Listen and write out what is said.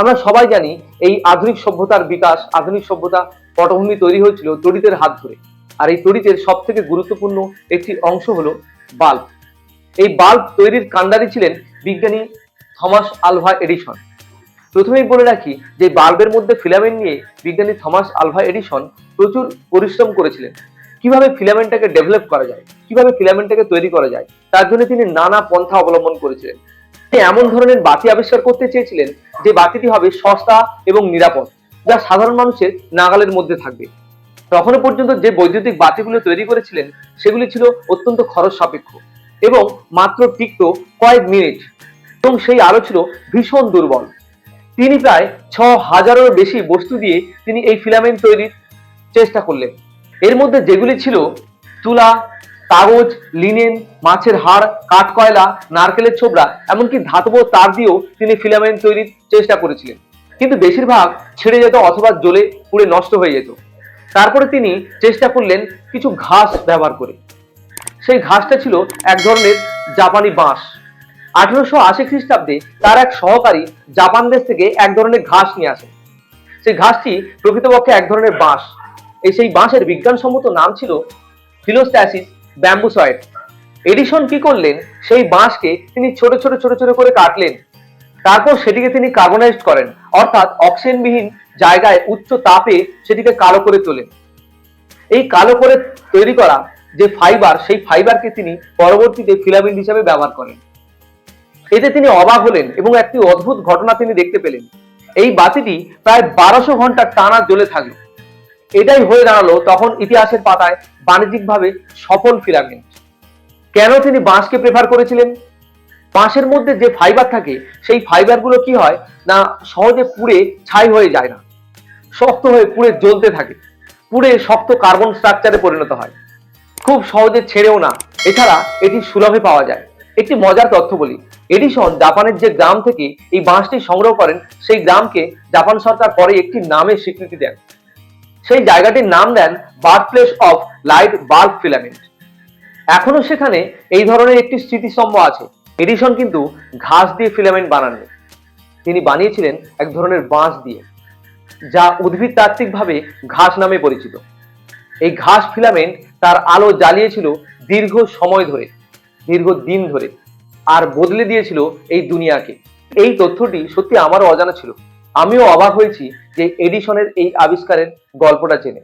আমরা সবাই জানি এই আধুনিক সভ্যতার বিকাশ, আধুনিক সভ্যতা পটভূমি তৈরি হয়েছিল তড়িতের হাত ধরে। আর এই তড়িতের সব থেকে গুরুত্বপূর্ণ একটি অংশ হলো বাল্ব। এই বাল্ব তৈরির কাণ্ডারি ছিলেন বিজ্ঞানী থমাস আলভা এডিসন। প্রথমেই বলে রাখি যে বাল্বের মধ্যে ফিলামেন্ট নিয়ে বিজ্ঞানী থমাস আলভা এডিসন প্রচুর পরিশ্রম করেছিলেন। কীভাবে ফিলামেন্টটাকে ডেভেলপ করা যায়, কীভাবে ফিলামেন্টটাকে তৈরি করা যায়, তার জন্য তিনি নানা পন্থা অবলম্বন করেছিলেন। এমন ধরনের বাতি আবিষ্কার করতে চেয়েছিলেন যে বাতিটি হবে সস্তা এবং নিরাপদ, যা সাধারণ মানুষের নাগালের মধ্যে থাকবে। তখনও পর্যন্ত যে বৈদ্যুতিক বাতিগুলো তৈরি করেছিলেন, সেগুলি ছিল অত্যন্ত খরচ সাপেক্ষ এবং মাত্র টিকতো কয়েক মিনিট। এবং সেই আলো ছিল ভীষণ দুর্বল। তিনি প্রায় ছ হাজারেরও বেশি বস্তু দিয়ে তিনি এই ফিলামেন্ট তৈরির চেষ্টা করলেন। এর মধ্যে যেগুলি ছিল তুলা কাগজ, লিনেন, মাছের হাড়, কাঠকয়লা, নারকেলের ছোবড়া, এমনকি ধাতব তার দিয়েও তিনি ফিলামেন্ট তৈরির চেষ্টা করেছিলেন। কিন্তু বেশিরভাগ ছেড়ে যেত অথবা জ্বলে পুড়ে নষ্ট হয়ে যেত। তারপরে তিনি চেষ্টা করলেন কিছু ঘাস ব্যবহার করে। সেই ঘাসটা ছিল এক ধরনের জাপানি বাঁশ। আঠারোশো আশি খ্রিস্টাব্দে তার এক সহকারী জাপান দেশ থেকে এক ধরনের ঘাস নিয়ে আসে। সেই ঘাসটি প্রকৃতপক্ষে এক ধরনের বাঁশ। এই সেই বাঁশের বিজ্ঞানসম্মত নাম ছিল ফিলোস্ট্যাসিস ব্যাম্বুসয়েড এডিসন কি করলেন? সেই বাঁশকে তিনি ছোট ছোট ছোট ছোট করে কাটলেন। তারপর সেটিকে তিনি কার্বনাইজড করেন। অর্থাৎ অক্সিজেনবিহীন জায়গায় উচ্চ তাপে সেটিকে কালো করে তোলেন। এই কালো করে তৈরি করা যে ফাইবার সেই ফাইবারকে তিনি পরবর্তীতে ফিলামেন্ট হিসাবে ব্যবহার করেন। এতে তিনি অবাক হলেন এবং একটি অদ্ভুত ঘটনা তিনি দেখতে পেলেন। এই বাতিটি প্রায় বারোশো ঘণ্টা টানা জ্বলে থাকল। এটাই হয়ে দাঁড়াল তখন ইতিহাসের পাতায় বাণিজ্যিকভাবে সফল ফিলামেন্ট কেন তিনি বাঁশকে প্রেফার করেছিলেন? বাঁশের মধ্যে যে ফাইবার থাকে, সেই ফাইবারগুলো কি হয়? না, সহজে পুড়ে ছাই হয়ে যায় না। শক্ত হয়ে পুড়ে জ্বলতে থাকে। পুড়ে শক্ত কার্বন স্ট্রাকচারে পরিণত হয়। খুব সহজে ছেড়েও না। এছাড়া এটি সুলভে পাওয়া যায়। একটি মজার তথ্য বলি। এডিসন জাপানের যে গ্রাম থেকে এই বাঁশটি সংগ্রহ করেন, সেই গ্রামকে জাপান সরকার পরে একটি নামের স্বীকৃতি দেন। সেই জায়গাটির নাম দেন birth place of light bulb filament. এখনও সেখানে এই ধরনের একটি স্মৃতিস্তম্ভ আছে। এডিসন কিন্তু ঘাস দিয়ে ফিলামেন্ট বানাননি তিনি বানিয়েছিলেন এক ধরনের বাঁশ দিয়ে, যা উদ্ভিদ তাত্ত্বিকভাবে ঘাস নামে পরিচিত। এই ঘাস ফিলামেন্ট তার আলো জ্বালিয়েছিল দীর্ঘ সময় ধরে, দীর্ঘ দিন ধরে, আর বদলে দিয়েছিল এই দুনিয়াকে। এই তথ্যটি সত্যি আমারও অজানা ছিল। আমিও অবাক হয়েছি যে এডিশনের এই আবিষ্কারের গল্পটা জেনে।